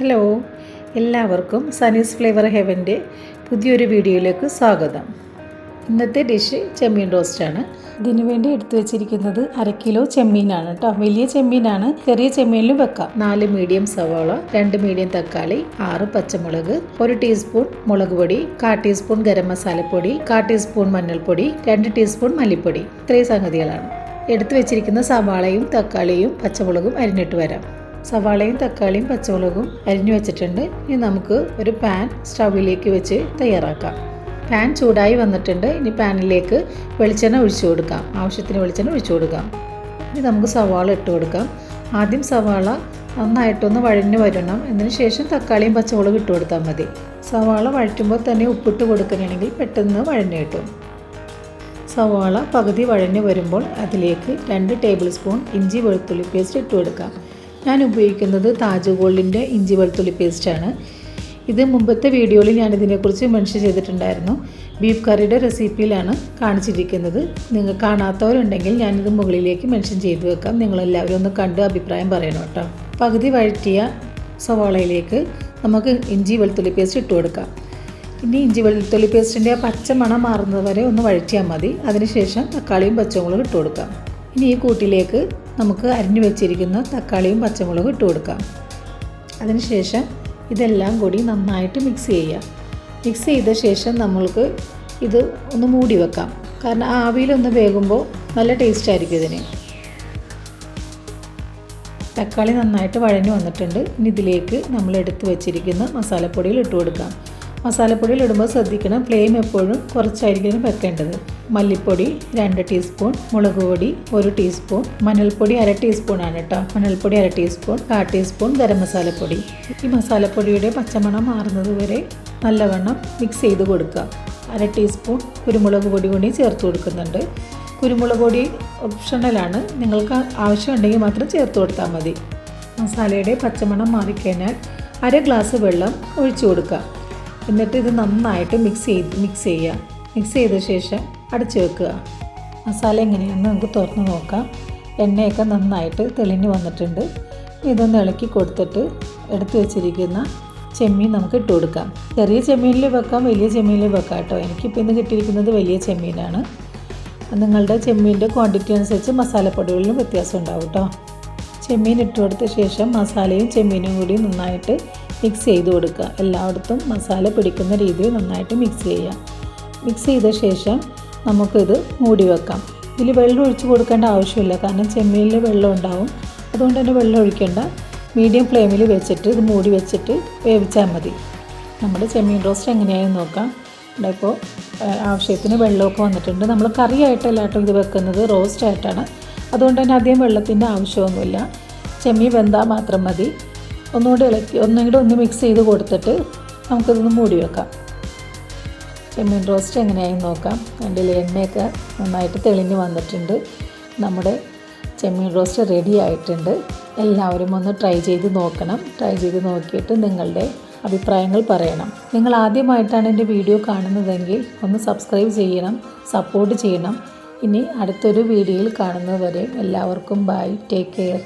Hello എല്ലാവർക്കും Sanees flavour ഹെവന്റെ പുതിയൊരു വീഡിയോയിലേക്ക് സ്വാഗതം. ഇന്നത്തെ ഡിഷ് ചെമ്മീൻ റോസ്റ്റാണ്. ഇതിനു വേണ്ടി എടുത്തു വെച്ചിരിക്കുന്നത് അര കിലോ ചെമ്മീനാണ് കേട്ടോ വലിയ ചെമ്മീനാണ്. ചെറിയ ചെമ്മീനിലും വെക്കാം. നാല് മീഡിയം സവാള രണ്ട് മീഡിയം തക്കാളി ആറ് പച്ചമുളക് ഒരു ടീസ്പൂൺ മുളക് പൊടി കാ ടീസ്പൂൺ ഗരം മസാലപ്പൊടി കാ ടീസ്പൂൺ മഞ്ഞൾപ്പൊടി രണ്ട് ടീസ്പൂൺ മല്ലിപ്പൊടി. ഇത്രയും സംഗതികളാണ്. എടുത്തു വെച്ചിരിക്കുന്ന സവാളയും തക്കാളിയും പച്ചമുളകും അരിഞ്ഞിട്ട് വരാം. സവാളയും തക്കാളിയും പച്ചമുളകും അരിഞ്ഞു വെച്ചിട്ടുണ്ട്. ഇനി നമുക്ക് ഒരു പാൻ സ്റ്റൗവിലേക്ക് വെച്ച് തയ്യാറാക്കാം. പാൻ ചൂടായി വന്നിട്ടുണ്ട്. ഇനി പാനിലേക്ക് വെളിച്ചെണ്ണ ഒഴിച്ചു കൊടുക്കാം. ആവശ്യത്തിന് വെളിച്ചെണ്ണ ഒഴിച്ചു കൊടുക്കാം. ഇനി നമുക്ക് സവാള ഇട്ട് കൊടുക്കാം. ആദ്യം സവാള നന്നായിട്ടൊന്ന് വഴഞ്ഞു വരണം. അതിന് ശേഷം തക്കാളിയും പച്ചമുളകും ഇട്ട് കൊടുത്താൽ മതി. സവാള വഴറ്റുമ്പോൾ തന്നെ ഉപ്പിട്ട് കൊടുക്കുകയാണെങ്കിൽ പെട്ടെന്ന് വഴഞ്ഞു കിട്ടും. സവാള പകുതി വഴഞ്ഞു വരുമ്പോൾ അതിലേക്ക് രണ്ട് ടേബിൾ സ്പൂൺ ഇഞ്ചി വെളുത്തുള്ളി പേസ്റ്റ് ഇട്ട് കൊടുക്കാം. ഞാൻ ഉപയോഗിക്കുന്നത് താജ് ഗോൾഡിന്റെ ഇഞ്ചി വെളുത്തുള്ളി പേസ്റ്റാണ്. ഇത് മുമ്പത്തെ വീഡിയോയിൽ ഞാൻ ഇതിനെക്കുറിച്ച് മെൻഷൻ ചെയ്തിട്ടുണ്ടായിരുന്നു. ബീഫ് കറിയുടെ റെസിപ്പിയിലാണ് കാണിച്ചിരിക്കുന്നത്. നിങ്ങൾ കാണാത്തവരുണ്ടെങ്കിൽ ഞാനിത് മുകളിലേക്ക് മെൻഷൻ ചെയ്തു വെക്കാം. നിങ്ങളെല്ലാവരും ഒന്ന് കണ്ട് അഭിപ്രായം പറയണം കേട്ടോ. പകുതി വഴറ്റിയ സവാളയിലേക്ക് നമുക്ക് ഇഞ്ചി വെളുത്തുള്ളി പേസ്റ്റ് ഇട്ട് കൊടുക്കാം. ഇനി ഇഞ്ചി വെളുത്തുള്ളി പേസ്റ്റിന്റെ പച്ച മണം മാറുന്നത് വരെ ഒന്ന് വഴറ്റിയാൽ മതി. അതിനുശേഷം തക്കാളിയും പച്ചമുളകും ഇട്ട് കൊടുക്കാം. ഇനി ഈ കൂട്ടിലേക്ക് നമുക്ക് അരിഞ്ഞു വെച്ചിരിക്കുന്ന തക്കാളിയും പച്ചമുളകും ഇട്ട് കൊടുക്കാം. അതിനുശേഷം ഇതെല്ലാം കൂടി നന്നായിട്ട് മിക്സ് ചെയ്യുക. മിക്സ് ചെയ്ത ശേഷം നമ്മൾക്ക് ഇത് ഒന്ന് മൂടി വെക്കാം. കാരണം ആവിയിലൊന്ന് വേകുമ്പോൾ നല്ല ടേസ്റ്റ് ആയിരിക്കും ഇതിന്. തക്കാളി നന്നായിട്ട് വഴഞ്ഞു വന്നിട്ടുണ്ട്. ഇനി ഇതിലേക്ക് നമ്മൾ എടുത്തു വെച്ചിരിക്കുന്ന മസാലപ്പൊടിയിൽ ഇട്ട് കൊടുക്കാം. മസാലപ്പൊടിയിൽ ഇടുമ്പോൾ ശ്രദ്ധിക്കണം. ഫ്ലെയിം എപ്പോഴും കുറച്ചായിരിക്കണം വെക്കേണ്ടത്. മല്ലിപ്പൊടി രണ്ട് ടീസ്പൂൺ മുളക് പൊടി ഒരു ടീസ്പൂൺ മഞ്ഞൾപ്പൊടി അര ടീസ്പൂൺ ആണ് കേട്ടോ മഞ്ഞൾപ്പൊടി അര ടീസ്പൂൺ കാ ടീസ്പൂൺ ഗരം മസാലപ്പൊടി. ഈ മസാലപ്പൊടിയുടെ പച്ചമണം മാറുന്നത് വരെ നല്ലവണ്ണം മിക്സ് ചെയ്ത് കൊടുക്കുക. അര ടീസ്പൂൺ കുരുമുളക് പൊടി കൂടി ചേർത്ത് കൊടുക്കുന്നുണ്ട്. കുരുമുളക് പൊടി ഓപ്ഷണലാണ് നിങ്ങൾക്ക് ആവശ്യമുണ്ടെങ്കിൽ മാത്രം ചേർത്ത് കൊടുത്താൽ മതി. മസാലയുടെ പച്ചമണം മാറിക്കഴിഞ്ഞാൽ അര ഗ്ലാസ് വെള്ളം ഒഴിച്ചു കൊടുക്കുക. എന്നിട്ട് ഇത് നന്നായിട്ട് മിക്സ് ചെയ്ത് മിക്സ് ചെയ്യുക. മിക്സ് ചെയ്ത ശേഷം അടച്ചു വെക്കുക. മസാല എങ്ങനെയാണെന്ന് നമുക്ക് തുറന്ന് നോക്കാം. എണ്ണയൊക്കെ നന്നായിട്ട് തെളിഞ്ഞ് വന്നിട്ടുണ്ട്. ഇതൊന്ന് ഇളക്കി കൊടുത്തിട്ട് എടുത്തു വെച്ചിരിക്കുന്ന ചെമ്മീൻ നമുക്ക് ഇട്ട് കൊടുക്കാം. ചെറിയ ചെമ്മീനിൽ വെക്കാം വലിയ ചെമ്മീനിൽ വെക്കാം കേട്ടോ. എനിക്കിപ്പോൾ ഇന്ന് കിട്ടിയിരിക്കുന്നത് വലിയ ചെമ്മീനാണ്. നിങ്ങളുടെ ചെമ്മീന്റെ ക്വാണ്ടിറ്റി അനുസരിച്ച് മസാലപ്പൊടികളിലും വ്യത്യാസം ഉണ്ടാവും കേട്ടോ. ചെമ്മീൻ ഇട്ട് കൊടുത്ത ശേഷം മസാലയും ചെമ്മീനും കൂടി നന്നായിട്ട് മിക്സ് ചെയ്ത് കൊടുക്കുക. എല്ലായിടത്തും മസാല പിടിക്കുന്ന രീതിയിൽ നന്നായിട്ട് മിക്സ് ചെയ്യുക. മിക്സ് ചെയ്ത ശേഷം നമുക്കിത് മൂടി വെക്കാം. ഇതിൽ വെള്ളം ഒഴിച്ച് കൊടുക്കേണ്ട ആവശ്യമില്ല. കാരണം ചെമ്മീനിൽ വെള്ളം ഉണ്ടാവും. അതുകൊണ്ട് തന്നെ വെള്ളം ഒഴിക്കേണ്ട. മീഡിയം ഫ്ലെയിമിൽ വെച്ചിട്ട് ഇത് മൂടി വെച്ചിട്ട് വേവിച്ചാൽ മതി. നമ്മുടെ ചെമ്മീൻ റോസ്റ്റ് എങ്ങനെയാണെന്ന് നോക്കാം. ഇവിടെ ഇപ്പോൾ ആവശ്യത്തിന് വെള്ളമൊക്കെ വന്നിട്ടുണ്ട്. നമ്മൾ കറിയായിട്ടല്ല കേട്ടോ ഇത് വെക്കുന്നത് റോസ്റ്റ് ആയിട്ടാണ്. അതുകൊണ്ട് തന്നെ അധികം വെള്ളത്തിന്റെ ആവശ്യമൊന്നുമില്ല. ചെമ്മീൻ വെന്താൽ മാത്രം മതി. ഒന്നുകൂടി ഇളക്കി ഒന്നും കൂടി ഒന്ന് മിക്സ് ചെയ്ത് കൊടുത്തിട്ട് നമുക്കിതൊന്ന് മൂടി വെക്കാം. ചെമ്മീൻ റോസ്റ്റ് എങ്ങനെയായി നോക്കാം. അതിന്റെ എണ്ണയൊക്കെ നന്നായിട്ട് തെളിഞ്ഞ് വന്നിട്ടുണ്ട്. നമ്മുടെ ചെമ്മീൻ റോസ്റ്റ് റെഡി ആയിട്ടുണ്ട്. എല്ലാവരും ഒന്ന് ട്രൈ ചെയ്ത് നോക്കണം. ട്രൈ ചെയ്ത് നോക്കിയിട്ട് നിങ്ങളുടെ അഭിപ്രായങ്ങൾ പറയണം. നിങ്ങൾ ആദ്യമായിട്ടാണ് എന്റെ വീഡിയോ കാണുന്നതെങ്കിൽ ഒന്ന് സബ്സ്ക്രൈബ് ചെയ്യണം സപ്പോർട്ട് ചെയ്യണം. ഇനി അടുത്തൊരു വീഡിയോയിൽ കാണുന്നതുവരെ എല്ലാവർക്കും ബൈ ടേക്ക് കെയർ